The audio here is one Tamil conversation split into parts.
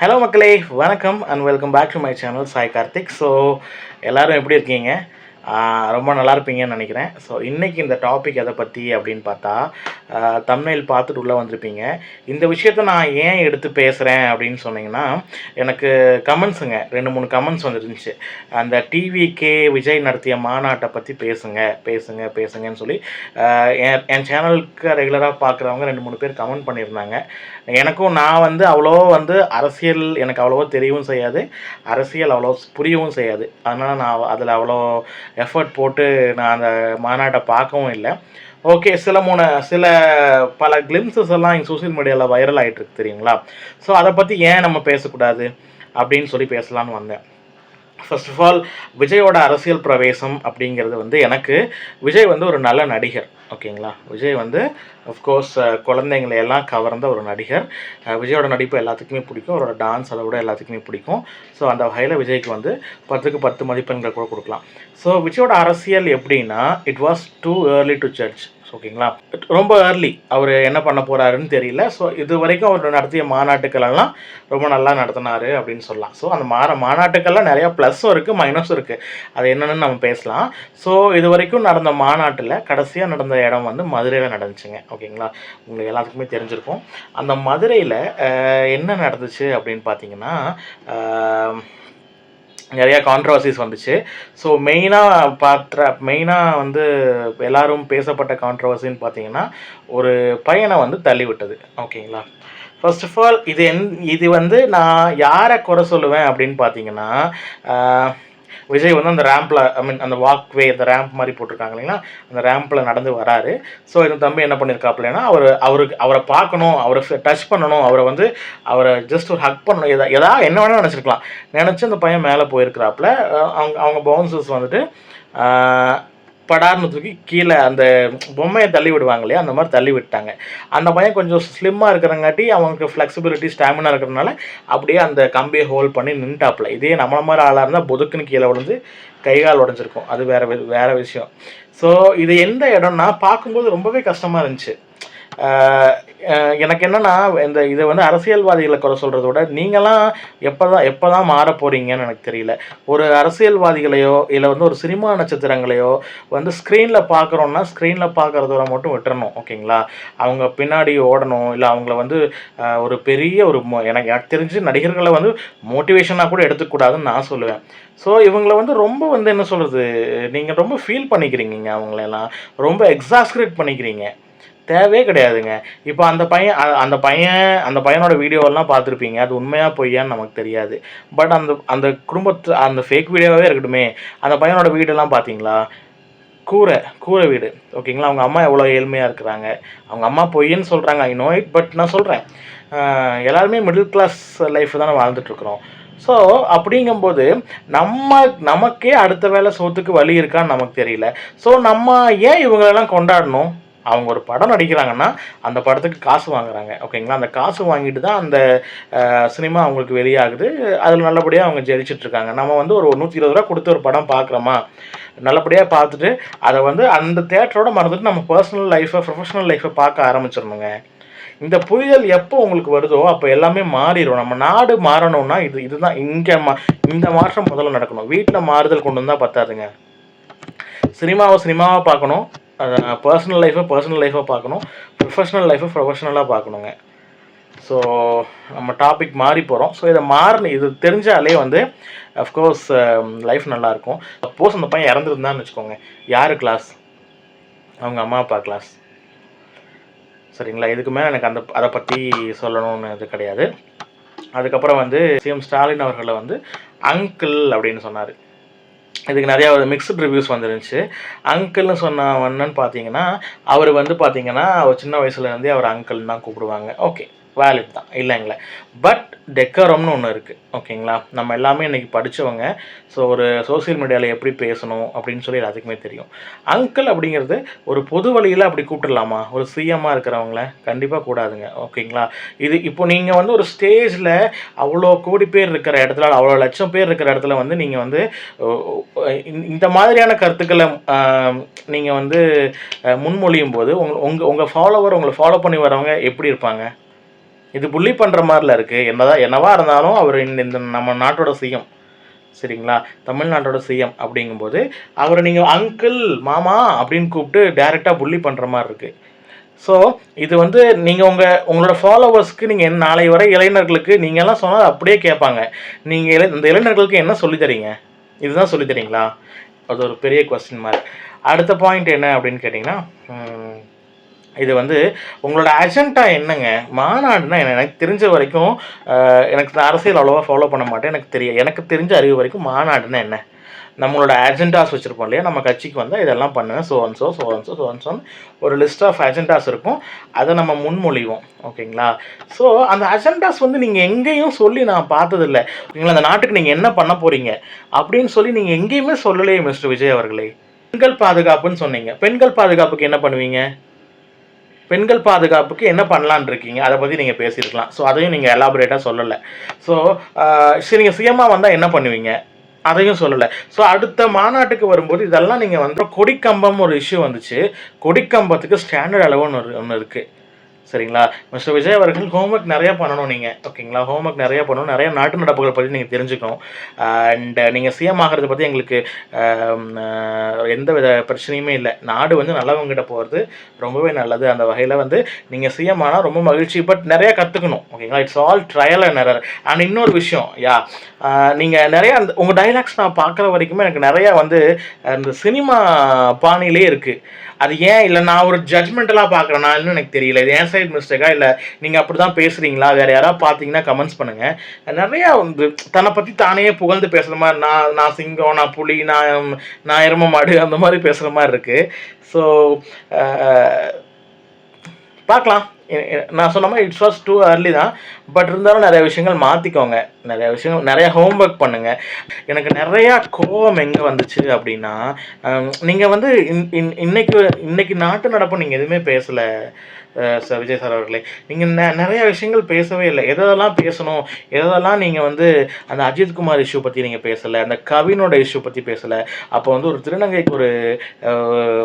ஹலோ மக்களே. வணக்கம் and welcome back to my channel Sai Karthik so எல்லோரும் எப்படி இருக்கீங்க? ரொம்ப நல்லா இருப்பீங்கன்னு நினைக்கிறேன். ஸோ இன்றைக்கி இந்த டாபிக் எதை பற்றி அப்படின்னு பார்த்தா தமிழில் பார்த்துட்டு உள்ளே வந்திருப்பீங்க. இந்த விஷயத்த நான் ஏன் எடுத்து பேசுகிறேன் அப்படின்னு சொன்னீங்கன்னா எனக்கு கமெண்ட்ஸுங்க ரெண்டு மூணு கமெண்ட்ஸ் வந்துருந்துச்சு. அந்த டிவிகே விஜய் நடத்திய மாநாட்டை பற்றி பேசுங்க பேசுங்க பேசுங்கன்னு சொல்லி என் என் சேனலுக்கு ரெகுலராக பார்க்குறவங்க ரெண்டு மூணு பேர் கமெண்ட் பண்ணியிருந்தாங்க. எனக்கும் நான் வந்து அவ்வளோ வந்து அரசியல் எனக்கு அவ்வளோவா தெரியவும் செய்யாது. அரசியல் அவ்வளோ புரியவும் செய்யாது. அதனால் நான் அதில் அவ்வளோ எஃபர்ட் போட்டு நான் அந்த மாநாட்டை பார்க்கவும் இல்லை. ஓகே சில மூணு சில பல கிளிம்சஸ் எல்லாம் சோஷியல் மீடியாவில் வைரல் ஆகிட்டு இருக்கு தெரியுங்களா? ஸோ அதை பற்றி ஏன் நம்ம பேசக்கூடாது? அப்படின்னு சொல்லி பேசலான்னு வந்தேன். ஃபர்ஸ்ட் ஆஃப் ஆல் விஜயோட அரசியல் பிரவேசம் அப்படிங்கிறது வந்து எனக்கு விஜய் வந்து ஒரு நல்ல நடிகர் ஓகேங்களா? விஜய் வந்து அஃப்கோர்ஸ் குழந்தைங்களை எல்லாம் கவர்ந்த ஒரு நடிகர். விஜயோட நடிப்பு எல்லாத்துக்குமே பிடிக்கும். அவரோட டான்ஸ் அதை விட எல்லாத்துக்குமே பிடிக்கும். ஸோ அந்த வகையில் விஜய்க்கு வந்து பத்துக்கு பத்து மதிப்பெண்கள் கூட கொடுக்கலாம். ஸோ விஜயோட அரசியல் எப்படின்னா it was too early to search ஓகேங்களா? ரொம்ப ஏர்லி அவர் என்ன பண்ண போகிறாருன்னு தெரியல. ஸோ இது வரைக்கும் அவர் நடத்திய மாநாட்டுக்கள் எல்லாம் ரொம்ப நல்லா நடத்தினாரு அப்படின்னு சொல்லலாம். ஸோ அந்த மாற மாநாட்டுக்கள்லாம் நிறையா ப்ளஸ்ஸும் இருக்குது மைனஸும் இருக்குது அது என்னென்னு நம்ம பேசலாம். ஸோ இது வரைக்கும் நடந்த மாநாட்டில் கடைசியாக நடந்த இடம் வந்து மதுரையில் நடந்துச்சுங்க. ஓகேங்களா? உங்களுக்கு எல்லாத்துக்குமே தெரிஞ்சிருக்கும். அந்த மதுரையில் என்ன நடந்துச்சு அப்படின்னு பார்த்தீங்கன்னா நிறையா கான்ட்ரவர்சிஸ் வந்துச்சு. ஸோ மெயினாக பார்த்துற மெயினாக வந்து எல்லாரும் பேசப்பட்ட கான்ட்ரவர்சின்னு பார்த்தீங்கன்னா ஒரு பையனை வந்து தள்ளி விட்டது ஓகேங்களா ஃபர்ஸ்ட் ஆஃப் ஆல் இது என் இது வந்து நான் யாரை குறை சொல்லுவேன் அப்படின்னு பார்த்தீங்கன்னா விஜய் வந்து அந்த ரேம்பில் ஐ மீன் அந்த வாக்வே அந்த ரேம்ப் மாதிரி போட்டிருக்காங்க இல்லைங்களா? அந்த ரேம்பில் நடந்து வராரு. ஸோ இந்த தம்பி என்ன பண்ணியிருக்காப்புலன்னா அவர் அவருக்கு அவரை பார்க்கணும் அவரை டச் பண்ணணும் அவரை வந்து அவரை ஜஸ்ட் ஒரு ஹக் பண்ணணும் எதா எதா என்ன வேணால் நினச்சிருக்கலாம். நினச்சி அந்த பையன் மேலே போயிருக்கிறாப்புல. அவங்க அவங்க பவுன்சர்ஸ் வந்துட்டு படார்னு தூக்கி கீழே அந்த பொம்மையை தள்ளி விடுவாங்க இல்லையா? அந்த மாதிரி தள்ளி விட்டாங்க. அந்த பையன் கொஞ்சம் ஸ்லிம்மாக இருக்கிறங்காட்டி அவனுக்கு ஃப்ளெக்சிபிலிட்டி ஸ்டாமினா இருக்கிறதுனால அப்படியே அந்த கம்பியை ஹோல்ட் பண்ணி நின்ட்டாப்புல. இதே நம்மள மாதிரி ஆளாக இருந்தால் பொதுக்குன்னு கீழே விழுந்து கை கால் உடஞ்சிருக்கும். அது வேற வி- விஷயம். ஸோ இது எந்த இடம்னா பார்க்கும்போது ரொம்பவே கஷ்டமாக இருந்துச்சு. எனக்கு என்னன்னா இந்த இதை வந்து அரசியல்வாதிகளை குறை சொல்கிறத விட நீங்களாம் எப்போ தான் எப்போ தான் மாற போகிறீங்கன்னு எனக்கு தெரியல. ஒரு அரசியல்வாதிகளையோ இல்லை வந்து ஒரு சினிமா நட்சத்திரங்களையோ வந்து ஸ்க்ரீனில் பார்க்குறோன்னா ஸ்க்ரீனில் பார்க்குறதோட மட்டும் விட்டுறணும் ஓகேங்களா? அவங்க பின்னாடி ஓடணும் இல்லை அவங்கள வந்து ஒரு பெரிய ஒரு எனக்கு எனக்கு தெரிஞ்சு நடிகர்களை வந்து மோட்டிவேஷனாக கூட எடுத்துக்கூடாதுன்னு நான் சொல்லுவேன். ஸோ இவங்கள வந்து ரொம்ப வந்து என்ன சொல்கிறது நீங்கள் ரொம்ப ஃபீல் பண்ணிக்கிறீங்க அவங்களெல்லாம். ரொம்ப எக்ஸாஸ்கிரேட் பண்ணிக்கிறீங்க. தேவையே கிடையாதுங்க. இப்போ அந்த பையன் அந்த பையன் அந்த பையனோட வீடியோவெல்லாம் பார்த்துருப்பீங்க. அது உண்மையாக பொய்யான்னு நமக்கு தெரியாது. பட் அந்த அந்த குடும்பத்து அந்த ஃபேக் வீடியோவே இருக்கட்டுமே. அந்த பையனோட வீடெல்லாம் பார்த்தீங்களா? கூரை கூரை வீடு. ஓகேங்களா? அவங்க அம்மா எவ்வளோ ஏழ்மையாக இருக்கிறாங்க. அவங்க அம்மா பொய்ன்னு சொல்கிறாங்க ஐ நோ இட் பட் நான் சொல்கிறேன் எல்லாருமே மிடில் கிளாஸ் லைஃப் தானே வாழ்ந்துட்டுருக்குறோம். ஸோ அப்படிங்கும்போது நம்ம நமக்கே அடுத்த வேலை சோத்துக்கு வழி இருக்கான்னு நமக்கு தெரியல. ஸோ நம்ம ஏன் இவங்களெல்லாம் கொண்டாடணும்? அவங்க ஒரு படம் நடிக்கிறாங்கன்னா அந்த படத்துக்கு காசு வாங்குறாங்க. ஓகேங்களா? அந்த காசு வாங்கிட்டு தான் அந்த சினிமா அவங்களுக்கு வெளியாகுது. அதில் நல்லபடியாக அவங்க ஜெயிச்சிட்ருக்காங்க நம்ம வந்து ஒரு நூற்றி இருபது ரூபா கொடுத்து ஒரு படம் பார்க்குறோமா நல்லபடியாக பார்த்துட்டு அதை வந்து அந்த தேட்டரோட மறந்துட்டு நம்ம பர்சனல் லைஃப்பை ப்ரொஃபஷனல் லைஃப்பை பார்க்க ஆரம்பிச்சிடணுங்க. இந்த புரிதல் எப்போ உங்களுக்கு வருதோ அப்போ எல்லாமே மாறிடும் நம்ம நாடு மாறணும்னா இது இதுதான். இங்கே மா இந்த மாற்றம் முதல்ல நடக்கணும். வீட்டில் மாறுதல் கொண்டு வந்தால் பத்தாதுங்க. சினிமாவை சினிமாவாக பார்க்கணும் பர்சனல் லைஃப்பை பர்சனல் லைஃப்பாக பார்க்கணும். ப்ரொஃபஷனல் லைஃப்பை ப்ரொஃபஷனலாக பார்க்கணுங்க. ஸோ நம்ம டாபிக் மாறி போகிறோம் ஸோ இதை மாறின இது தெரிஞ்சாலே வந்து அஃப்கோர்ஸ் லைஃப் நல்லாயிருக்கும் சப்போஸ் அந்த பையன் இறந்துருந்தான்னு வச்சுக்கோங்க. யார் கிளாஸ் அவங்க அம்மா அப்பா கிளாஸ் சரிங்களா? இதுக்கு மேலே எனக்கு அந்த அதை பற்றி சொல்லணும்னு இது கிடையாது. அதுக்கப்புறம் வந்து சிஎம் ஸ்டாலின் அவர்களை வந்து அங்கிள் அப்படின்னு சொன்னார். இதுக்கு நிறையா ஒரு மிக்ஸ்டு ரிவ்யூஸ் வந்துருந்துச்சு. அங்கிள்னு சொன்ன பார்த்தீங்கன்னா அவர் வந்து பார்த்தீங்கன்னா அவர் சின்ன வயசுலேருந்தே அவர் அங்கிள் தான் கூப்பிடுவாங்க. ஓகே வேலிட் தான். இல்லைங்களே பட் டெக்கரம்னு ஒன்று இருக்குது ஓகேங்களா நம்ம எல்லாமே இன்றைக்கி படித்தவங்க ஸோ ஒரு சோஷியல் மீடியாவில் எப்படி பேசணும் அப்படின்னு சொல்லி எல்லாத்துக்குமே தெரியும். அங்கிள் அப்படிங்கிறது ஒரு பொது வழியில் அப்படி கூப்பிட்டுடலாமா ஒரு சிஎம்மாக இருக்கிறவங்கள? கண்டிப்பாக கூடாதுங்க. ஓகேங்களா இது இப்போ நீங்கள் வந்து ஒரு ஸ்டேஜில் அவ்வளோ கோடி பேர் இருக்கிற இடத்துல அவ்வளோ லட்சம் பேர் இருக்கிற இடத்துல வந்து நீங்கள் வந்து இந்த- மாதிரியான கருத்துக்களை நீங்கள் வந்து முன்மொழியும் போது உங்க உங்கள் உங்கள் ஃபாலோவர் உங்களை ஃபாலோ பண்ணி வரவங்க எப்படி இருப்பாங்க? இது புள்ளி பண்ணுற மாதிரில இருக்குது என்னதான் என்னவா இருந்தாலும் அவர் இந்த இந்த நம்ம நாட்டோட சிஎம் சரிங்களா? தமிழ்நாட்டோட சிஎம் அப்படிங்கும்போது அவரை நீங்கள் அங்கிள் மாமா அப்படின்னு கூப்பிட்டு டைரெக்டாக புள்ளி பண்ணுற மாதிரி இருக்குது ஸோ இது வந்து நீங்கள் உங்கள் உங்களோட ஃபாலோவர்ஸ்க்கு நீங்கள் நாளை வரை இளைஞர்களுக்கு நீங்கள்லாம் சொன்னால் அப்படியே கேட்பாங்க. நீங்கள் இளை இந்த இளைஞர்களுக்கு என்ன சொல்லித் தரீங்க? இதுதான் சொல்லித் தரீங்களா? அது ஒரு பெரிய கொஸ்டின் மார்க் அடுத்த பாயிண்ட் என்ன அப்படின்னு கேட்டிங்கன்னா இது வந்து உங்களோட அஜெண்டா என்னங்க? மாநாடுனா என்ன? எனக்கு தெரிஞ்ச வரைக்கும் எனக்கு அரசியல் அவ்வளோவா ஃபாலோ பண்ண மாட்டேன். எனக்கு தெரியும் எனக்கு தெரிஞ்ச அறிவு வரைக்கும் மாநாடுனா என்ன? நம்மளோட அஜெண்டாஸ் வச்சுருப்போம் இல்லையா? நம்ம கட்சிக்கு வந்தால் இதெல்லாம் பண்ணுவேன் so and so so and so so and ஒரு லிஸ்ட் ஆஃப் அஜெண்டாஸ் இருக்கும். அதை நம்ம முன்மொழிவோம். ஓகேங்களா? ஸோ அந்த அஜெண்டாஸ் வந்து நீங்கள் எங்கேயும் சொல்லி நான் பார்த்ததில்ல. ஓகேங்களா அந்த நாட்டுக்கு நீங்கள் என்ன பண்ண போகிறீங்க அப்படின்னு சொல்லி நீங்கள் எங்கேயுமே சொல்லலையே மிஸ்டர் விஜய் அவர்களே. பெண்கள் பாதுகாப்புன்னு சொன்னீங்க. பெண்கள் பாதுகாப்புக்கு என்ன பண்ணுவீங்க? பெண்கள் பாதுகாப்புக்கு என்ன பண்ணலான்னு இருக்கீங்க? அதை பற்றி நீங்கள் பேசியிருக்கலாம். ஸோ அதையும் நீங்கள் எலாபரேட்டாக சொல்லலை. ஸோ சரி நீங்கள் சுயமாக வந்தால் என்ன பண்ணுவீங்க? அதையும் சொல்லலை. ஸோ அடுத்த மாநாட்டுக்கு வரும்போது இதெல்லாம் நீங்கள் வந்து கொடிக்கம்பம் ஒரு இஷ்யூ வந்துச்சு. கொடிக்கம்பத்துக்கு ஸ்டாண்டர்ட் அளவுன்னு ஒரு ஒன்று இருக்குது சரிங்களா? மிஸ்டர் விஜய் அவர்கள் ஹோம்ஒர்க் நிறையா பண்ணணும் நீங்கள் ஓகேங்களா ஹோம்ஒர்க் நிறையா பண்ணணும். நிறைய நாட்டு நடப்புகள் பற்றி நீங்கள் தெரிஞ்சுக்கணும். அண்ட் நீங்கள் சிஎம் ஆகிறத பற்றி எங்களுக்கு எந்த வித பிரச்சனையுமே இல்லை. நாடு வந்து நல்லவங்ககிட்ட போகிறது ரொம்பவே நல்லது. அந்த வகையில் வந்து நீங்கள் சிஎம் ஆனால் ரொம்ப மகிழ்ச்சி பட் நிறையா கற்றுக்கணும் ஓகேங்களா it's all trial and error and இன்னொரு விஷயம் யா நீங்கள் நிறையா அந்த உங்கள் டைலாக்ஸ் நான் பார்க்குற வரைக்குமே எனக்கு நிறையா வந்து அந்த சினிமா பாணியிலே இருக்குது அது ஏன்? இல்லை நான் ஒரு ஜட்மெண்டலாக பார்க்குறேன்னா இன்னும் எனக்கு தெரியல. இது ஏன் சைடு மிஸ்டேக்கா இல்லை நீங்கள் அப்படி தான் பேசுகிறீங்களா வேறு யாராவது பார்த்தீங்கன்னா கமெண்ட்ஸ் பண்ணுங்கள் நிறையா வந்து தன்னை பற்றி தானே புகழ்ந்து பேசுகிற மாதிரி நான் நான் சிங்கம் நான் புலி நான் நான் எரும மாடு அந்த மாதிரி பேசுகிற மாதிரி இருக்குது ஸோ பார்க்கலாம். நான் சொன்ன மாதிரி இட்ஸ் வாஸ் டூ அர்லி தான். பட் இருந்தாலும் நிறைய விஷயங்கள் மாற்றிக்கோங்க நிறைய விஷயங்கள் நிறைய ஹோம்ஒர்க் பண்ணுங்கள் எனக்கு நிறையா கோபம் எங்கே வந்துச்சு அப்படின்னா நீங்கள் வந்து இன்- இன்- இன்னைக்கு இன்னைக்கு நாட்டு நடப்பு நீங்கள் எதுவுமே பேசலை சார் விஜய் சார் அவர்களே. நீங்கள் நெ நிறையா விஷயங்கள் பேசவே இல்லை. எதெல்லாம் பேசணும்? எதெல்லாம் நீங்கள் வந்து அந்த அஜித்குமார் இஷ்யூ பற்றி நீங்கள் பேசலை? அந்த கவினோட இஷ்யூ பற்றி பேசலை? அப்போ வந்து ஒரு திருநங்கைக்கு ஒரு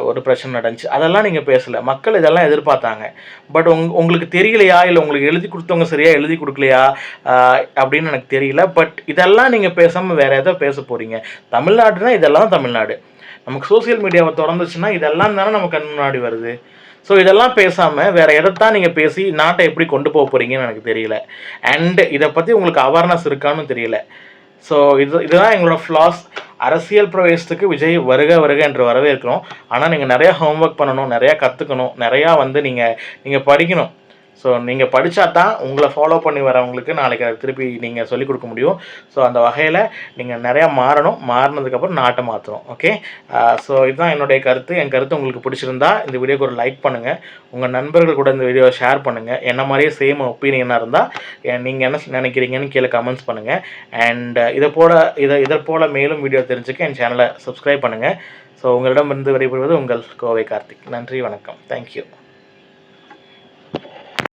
ஒரு பிரச்சனை நடந்துச்சு. அதெல்லாம் நீங்கள் பேசலை. மக்கள் இதெல்லாம் எதிர்பார்த்தாங்க. பட் உங் உங்களுக்கு தெரியலையா? இல்லை உங்களுக்கு எழுதி கொடுத்தவங்க சரியாக எழுதி கொடுக்கலையா? அப்படின்னு எனக்கு தெரியல. பட் இதெல்லாம் நீங்கள் பேசாமல் வேறு எதோ பேச போகிறீங்க தமிழ்நாடுனா இதெல்லாம் தமிழ்நாடு. நமக்கு சோஷியல் மீடியாவை திறந்துச்சுன்னா இதெல்லாம் தானே நம்ம கண் முன்னாடி வருது. ஸோ இதெல்லாம் பேசாமல் வேறு எதைத்தான் நீங்கள் பேசி நாட்டை எப்படி கொண்டு போக போகிறீங்கன்னு எனக்கு தெரியல. அண்டு இதை பற்றி உங்களுக்கு அவேர்னஸ் இருக்கான்னு தெரியல. ஸோ இது இதுதான் எங்களோட ஃப்ளாஸ் அரசியல் பிரவேசத்துக்கு விஜய் வருக வருக என்று வரவேற்கணும் ஆனால் நீங்கள் நிறையா ஹோம்ஒர்க் பண்ணணும் நிறையா கற்றுக்கணும் நிறையா வந்து நீங்கள் நீங்கள் படிக்கணும். ஸோ நீங்கள் படித்தா தான் உங்களை ஃபாலோ பண்ணி வரவங்களுக்கு நாளைக்கு அதை திருப்பி நீங்கள் சொல்லிக் கொடுக்க முடியும். ஸோ அந்த வகையில் நீங்கள் நிறையா மாறணும். மாறினதுக்கப்புறம் நாட்டை மாற்றணும் ஓகே ஸோ இதுதான் என்னுடைய கருத்து. என் கருத்து உங்களுக்கு பிடிச்சிருந்தா இந்த வீடியோக்கு ஒரு லைக் பண்ணுங்கள் உங்கள் நண்பர்கள் கூட இந்த வீடியோவை ஷேர் பண்ணுங்கள் என்ன மாதிரியே சேம் ஒப்பீனியனாக இருந்தால் நீங்கள் என்ன நினைக்கிறீங்கன்னு கீழே கமெண்ட்ஸ் பண்ணுங்கள் அண்ட் இதை போல் இதை இதை போல் மேலும் வீடியோ தெரிஞ்சுக்க என் சேனலை சப்ஸ்கிரைப் பண்ணுங்கள் ஸோ உங்களிடம் இருந்து விடைபெறுவது உங்கள் கோவை கார்த்திக். நன்றி வணக்கம். தேங்க்யூ